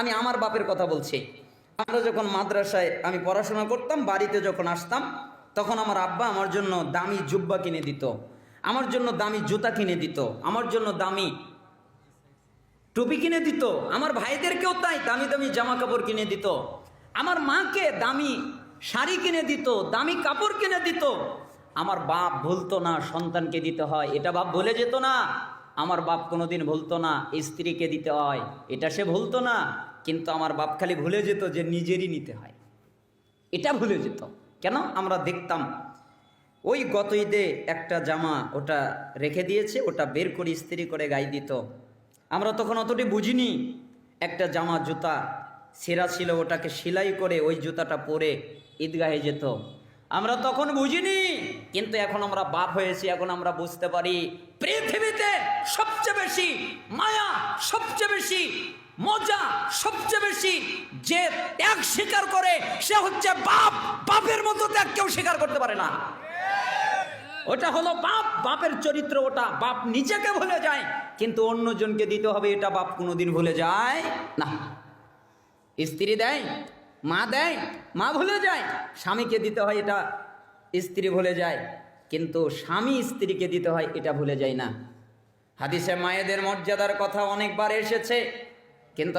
আমি আমার বাপের কথা বলছি। আমরা যখন মাদ্রাসায় আমি পড়াশোনা করতাম, বাড়িতে যখন আসতাম, তখন আমার আব্বা আমার জন্য দামি জুব্বা কিনে দিত। আমার জন্য দামি জুতা কিনে দিত। আমার জন্য দামি টুপি কিনে দিত। আমার ভাইদেরকেও তাই দামি দামি জামা কাপড় কিনে দিত। আমার মাকে দামি শাড়ি কিনে দিত, দামি কাপড় কিনে দিত। আমার বাপ ভুলতো না, সন্তানকে দিতে হয়। এটা বাপ ভুলে যেত না। আমার বাপ কোনোদিন ভুলতো না, স্ত্রীকে দিতে হয়। এটা সে ভুলতো না, কিন্তু আমার বাপ খালি ভুলে যেত যে নিজেরই নিতে হয়। এটা ভুলে যেত। কেন? আমরা দেখতাম, ওই গত ঈদে একটা জামা ওটা রেখে দিয়েছে, ওটা বের করে ইস্ত্রি করে গায়ে দিত। আমরা তখন অতটি বুঝিনি, একটা জামা, জুতা, সেরা ছিল ওটাকে সেলাই করে ওই জুতাটা পরে ঈদগাহে যেত। আমরা তখন বুঝিনি। কিন্তু এখন আমরা বাপ হয়েছি, এখন আমরা বুঝতে পারি পৃথিবীতে সবচেয়ে বেশি, মায়া সবচেয়ে বেশি, মজা সবচেয়ে বেশি, যে ত্যাগ স্বীকার করে সে হচ্ছে বাপ। বাপের মতো ত্যাগ কেউ স্বীকার করতে পারে না। ওটা হলো বাপ, বাপের চরিত্র ওটা, বাপ নিজেকে ভুলে যায়, কিন্তু অন্যজনকে দিতে হবে, এটা বাপ কোনোদিন ভুলে যায় না। স্ত্রী দেয় মা দেয়, মা ভুলে যায়। স্বামীকে দিতে হয় এটা, স্ত্রী ভুলে যায়। কিন্তু স্বামী স্ত্রীকে দিতে হয় এটা ভুলে যায় না। হাদিসে মায়েদের মর্যাদার কথা অনেকবার এসেছে, কিন্তু